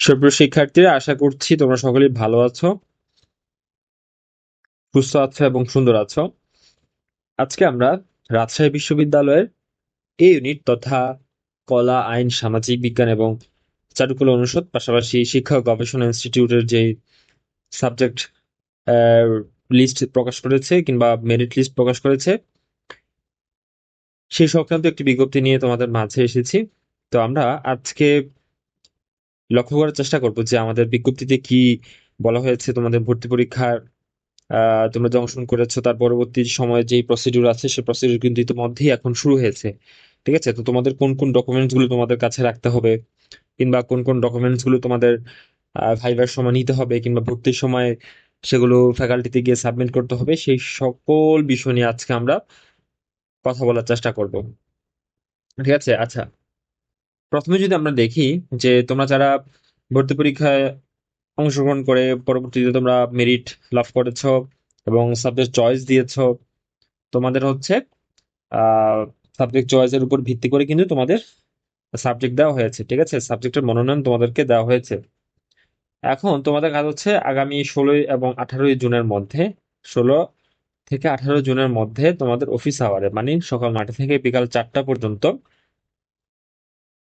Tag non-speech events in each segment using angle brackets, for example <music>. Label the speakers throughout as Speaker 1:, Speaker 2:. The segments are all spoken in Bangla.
Speaker 1: সুপ্রিয় শিক্ষার্থীরা, আশা করছি তোমরা সকলেই ভালো আছো, সুস্থ আছো এবং সুন্দর আছো। আজকে আমরা রাজশাহী বিশ্ববিদ্যালয়ের এ ইউনিট তথা কলা, আইন, সামাজিক বিজ্ঞান এবং চারুকলা অনুষদ, পাশাপাশি শিক্ষা গবেষণা ইনস্টিটিউটের যে সাবজেক্ট লিস্ট প্রকাশ করেছে কিংবা মেরিট লিস্ট প্রকাশ করেছে, সেই সংক্রান্ত একটি বিজ্ঞপ্তি নিয়ে তোমাদের মাঝে এসেছি। তো আমরা আজকে লক্ষ্য করার চেষ্টা করব যে আমাদের বিজ্ঞপ্তিতে কি বলা হয়েছে, তোমাদের ভর্তি পরীক্ষার তোমরা যে অংশগ্রহণ করেছ, তার পরবর্তী সময়ে যে প্রসিডিউর আছে সেই প্রসিডিউর কিন্তু ইতিমধ্যেই এখন শুরু হয়েছে। ঠিক আছে? তো তোমাদের কোন কোন ডকুমেন্টসগুলো তোমাদের কাছে রাখতে হবে, কিংবা কোন কোন ডকুমেন্টসগুলো তোমাদের ভাইবার সময় নিতে হবে, কিংবা ভর্তির সময় সেগুলো ফ্যাকাল্টিতে গিয়ে সাবমিট করতে হবে, সেই সকল বিষয় নিয়ে আজকে আমরা কথা বলার চেষ্টা করব। ঠিক আছে? আচ্ছা। প্রথমে যদি আমরা দেখি যে তোমরা যারা ভর্তি পরীক্ষায় অংশগ্রহণ করে, পরবর্তীতে তোমরা মেরিট লাভ করেছ এবং সাবজেক্ট চয়েস দিয়েছ, তোমাদের হচ্ছে সাবজেক্ট চয়েসের উপর ভিত্তি করে কিন্তু তোমাদের সাবজেক্ট দেওয়া হয়েছে, ঠিক আছে? সাবজেক্টের মনোনয়ন তোমাদেরকে দেওয়া হয়েছে। এখন তোমাদের কাজ হচ্ছে আগামী ষোলোই এবং আঠারোই জুনের মধ্যে, ষোলো থেকে আঠারো জুনের মধ্যে তোমাদের অফিস আওয়ারে মানে সকাল নয়টা থেকে বিকাল চারটা পর্যন্ত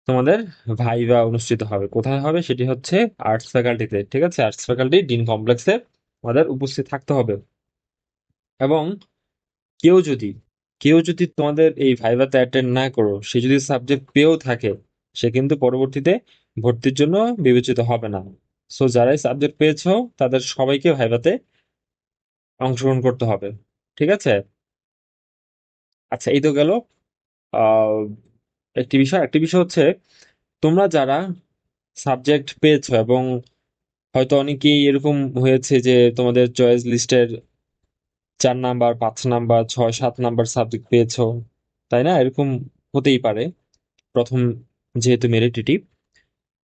Speaker 1: তোমাদের ভাইভা অনুষ্ঠিত হবে। কোথায় হবে? সেটি হচ্ছে আর্টস ফ্যাকাল্টিতে ঠিক আছে? আর্টস ফ্যাকাল্টি ডিন কমপ্লেক্সে আমাদের উপস্থিত থাকতে হবে। এবং কেউ যদি কেউ যদি তোমাদের এই ভাইভাতে অ্যাটেন্ড না করো, সে যদি সাবজেক্ট পেয়েও থাকে, সে কিন্তু পরবর্তীতে ভর্তির জন্য বিবেচিত হবে না। সো যারাই সাবজেক্ট পেয়েছ, তাদের সবাইকে ভাইভাতে অংশগ্রহণ করতে হবে। ঠিক আছে? আচ্ছা এই তো গেল। একটি বিষয় একটি বিষয় হচ্ছে, তোমরা যারা সাবজেক্ট পেয়েছ এবং হয়তো অনেকেই এরকম হয়েছে যে তোমাদের চয়েস লিস্টের চার নাম্বার পাঁচ নাম্বার ছয়, সাত নাম্বার সাবজেক্ট পেয়েছ, তাই না? এরকম হতেই পারে, প্রথম যেহেতু মেরিটিটিভ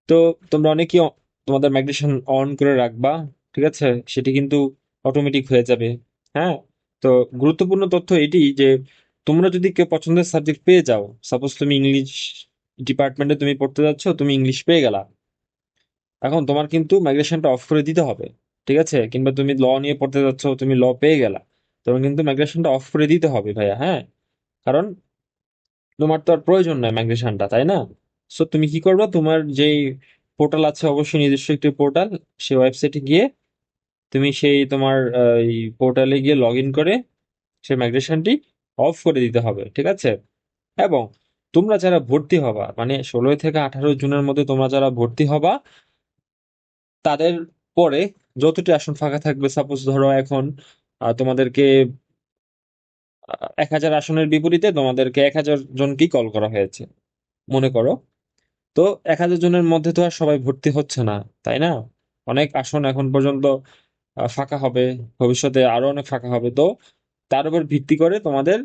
Speaker 1: তো তোমরা অনেকেই তোমাদের ম্যাগনেশন অন করে রাখবা, ঠিক আছে? সেটি কিন্তু অটোমেটিক হয়ে যাবে হ্যাঁ? তো গুরুত্বপূর্ণ তথ্য এটি যে তোমরা যদি কেউ পছন্দের সাবজেক্ট পেয়ে যাও সাপোজ তুমি ইংলিশ ডিপার্টমেন্টে তুমি পড়তে যাচ্ছ, তুমি ইংলিশ পেয়ে গেলা। এখন তোমার কিন্তু মাইগ্রেশনটা অফ করে দিতে হবে, ঠিক আছে? কিংবা তুমি ল নিয়ে পড়তে যাচ্ছ, তুমি ল পেয়ে গেলা। তোমার কিন্তু মাইগ্রেশনটা অফ করে দিতে হবে ভাইয়া হ্যাঁ? কারণ তোমার তো আর প্রয়োজন নাই মাইগ্রেশনটা তাই না? সো তুমি কি করবে? তোমার যেই পোর্টাল আছে, অবশ্যই নিজস্ব একটি পোর্টাল সেই ওয়েবসাইটে গিয়ে তুমি সেই তোমার এই পোর্টালে গিয়ে লগ ইন করে সেই মাইগ্রেশনটি অফ করে দিতে হবে, ঠিক আছে? এবং তোমরা যারা ভর্তি হবা মানে ষোলোই থেকে আঠারো জুনের মধ্যে তোমরা যারা ভর্তি হবা, তাদের পরে যতটি আসন ফাঁকা থাকবে সাপোজ ধরো এখন তোমাদেরকে এক হাজার আসনের বিপরীতে তোমাদেরকে এক হাজার জনকেই কল করা হয়েছে, মনে করো। তো এক হাজার জনের মধ্যে তো আর সবাই ভর্তি হচ্ছে না, তাই না? অনেক আসন এখন পর্যন্ত ফাঁকা হবে, ভবিষ্যতে আরও অনেক ফাঁকা হবে। তো তার উপর ভিত্তি করে তোমাদের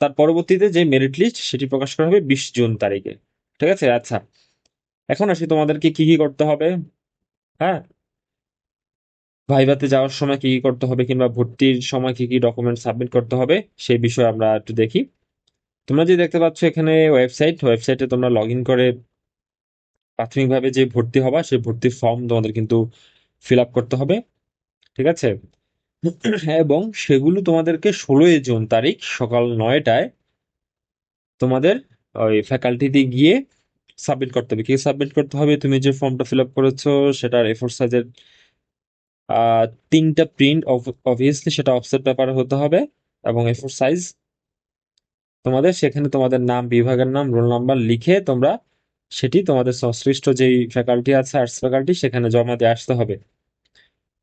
Speaker 1: তার পরবর্তীতে যে মেরিট লিস্ট সেটি প্রকাশ করা হবে বিশ জুন তারিখে। ঠিক আছে? আচ্ছা। এখন আসি তোমাদেরকে কি কি করতে হবে। হ্যাঁ? ভাইভাতে যাওয়ার সময় কি কি করতে হবে কিংবা ভর্তির সময় কি কি ডকুমেন্ট সাবমিট করতে হবে সেই বিষয়ে আমরা একটু দেখি। তোমরা যে দেখতে পাচ্ছ এখানে ওয়েবসাইট ওয়েবসাইটে তোমরা লগ ইন করে প্রাথমিকভাবে যে ভর্তি হবা, সেই ভর্তির ফর্ম তোমাদের কিন্তু ফিল আপ করতে হবে। ঠিক আছে? এবং সেগুলো তোমাদেরকে ষোলোই জুন তারিখ সকাল নয়টায় তোমাদের ওই ফ্যাকাল্টিতে গিয়ে সাবমিট করতে হবে। কি সাবমিট করতে হবে? তুমি যে ফর্মটা ফিল আপ করেছ, সেটার এফোর ফোর সাইজের তিনটা প্রিন্ট অবভিয়াসলি সেটা অফসেট পেপারে হতে হবে এবং এ ফোর সাইজ তোমাদের, সেখানে তোমাদের নাম, বিভাগের নাম রোল নাম্বার লিখে তোমরা সেটি তোমাদের সংশ্লিষ্ট যেই ফ্যাকাল্টি আছে আর্টস ফ্যাকাল্টি সেখানে জমা দিয়ে আসতে হবে।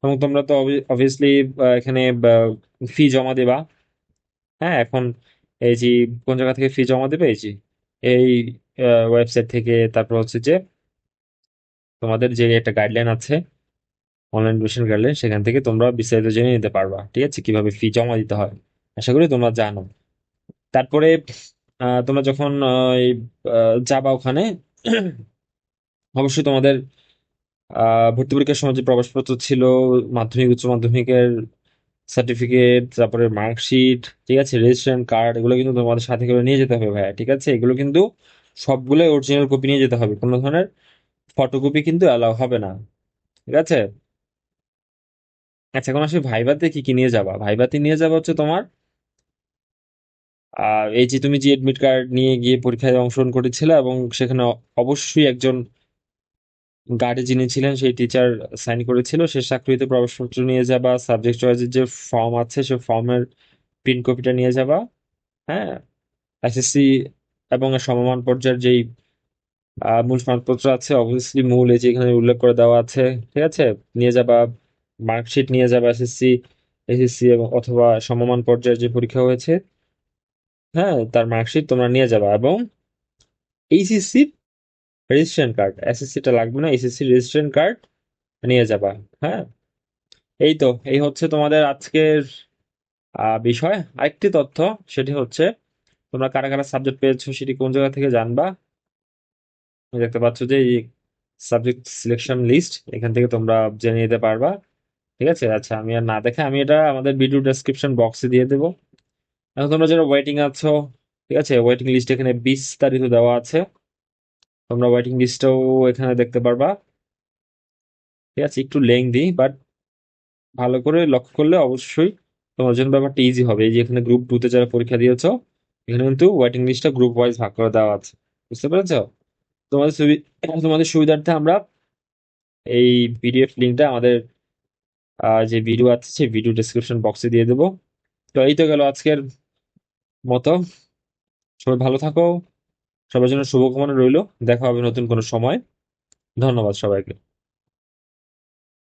Speaker 1: এবং তোমরা তো অবভিয়াসলি এখানে ফি জমা দেবা। হ্যাঁ এখন এই যে, কোন জায়গা থেকে ফি জমা দেবে? এই যে, এই ওয়েবসাইট থেকে। তারপর হচ্ছে যে, তোমাদের যে একটা গাইডলাইন আছে অনলাইন এডুকেশন গাইডলাইন সেখান থেকে তোমরা বিস্তারিত জেনে নিতে পারবা। ঠিক আছে? কীভাবে ফি জমা দিতে হয়? আশা করি তোমরা জানো। তারপরে তোমরা যখন যাবা ওখানে, <clears throat> অবশ্যই তোমাদের আহ, ভর্তি পরীক্ষার সময় যে প্রবেশপত্র ছিল মাধ্যমিক উচ্চ মাধ্যমিকের সার্টিফিকেট তারপরে মার্কশিট ঠিক আছে রেজিস্ট্রেশন কার্ড এগুলো কিন্তু তোমাদের সাথে করে নিয়ে যেতে হবে ভাইয়া ঠিক আছে? এগুলো কিন্তু সবগুলো অরিজিনাল কপি নিয়ে যেতে হবে কোনো ধরনের ফটোকপি কিন্তু অ্যালাউ হবে না ঠিক আছে? আচ্ছা এখন আসলে ভাইভাতে কি কি নিয়ে যাবা? ভাইভাতে নিয়ে যাবা হচ্ছে তোমার আহ এই যে তুমি যে এডমিট কার্ড নিয়ে গিয়ে পরীক্ষায় অংশগ্রহণ করেছিলে এবং সেখানে অবশ্যই একজন গার্ডে যিনি ছিলেন, সেই টিচার সাইন করেছিল। সে চাকরিতে প্রবেশপত্র নিয়ে যাবা সাবজেক্ট চয়েসের যে ফর্ম আছে, সে ফর্মের প্রিন্ট কপিটা নিয়ে যাবা হ্যাঁ? এসএসসি এবং সমমান পর্যায়ের যেই মূল সনদপত্র আছে অবভিয়াসলি মূল এই যে এখানে উল্লেখ করে দেওয়া আছে, ঠিক আছে? নিয়ে যাবা মার্কশিট নিয়ে যাবা এসএসসি এসএসসি এবং অথবা সমমান পর্যায়ের যে পরীক্ষা হয়েছে হ্যাঁ? তার মার্কশিট তোমরা নিয়ে যাবা এবং এইচএসসি রেজিস্ট্রেশন কার্ড এসএসসিটা লাগবে না এইচএসসি রেজিস্ট্রেশন কার্ড নিয়ে যাবা হ্যাঁ? এই তো, এই হচ্ছে তোমাদের আজকের বিষয়। আরেকটি তথ্য, সেটি হচ্ছে তোমরা কারা কারা সাবজেক্ট পেয়েছ, সেটি কোন জায়গা থেকে জানবা? তুমি দেখতে পাচ্ছ যে এই সাবজেক্ট সিলেকশন লিস্ট এখান থেকে তোমরা জেনে নিতে পারবা, ঠিক আছে? আচ্ছা আমি আর না দেখে আমি এটা আমাদের ভিডিও ডেসক্রিপশন বক্সে দিয়ে দেবো। এখন তোমরা যারা ওয়েটিং আছো, ঠিক আছে? ওয়েটিং লিস্ট এখানে বিস্তারিত দেওয়া আছে। তোমরা ওয়েটিং লিস্টটাও এখানে দেখতে পারবা। ঠিক আছে, একটু লেংদি বাট ভালো করে লক্ষ্য করলে অবশ্যই তোমার জন্য ব্যাপারটা ইজি হবে। এই যে এখানে গ্রুপ টুতে যারা পরীক্ষা দিয়েছ, এখানে কিন্তু ওয়েটিং লিস্টটা গ্রুপ ওয়াইজ ভাগ করে দেওয়া আছে। বুঝতে পেরেছ? তোমাদের সুবি- তোমাদের সুবিধার্থে আমরা এই পিডিএফ লিঙ্কটা আমাদের যে ভিডিও আছে, সেই ভিডিও ডেসক্রিপশন বক্সে দিয়ে দেবো। তো এই তো গেল আজকের মতো। সবাই ভালো থাকো। সবার জন্য শুভকামনা রইল। দেখা হবে নতুন কোনো সময়। ধন্যবাদ সবাইকে।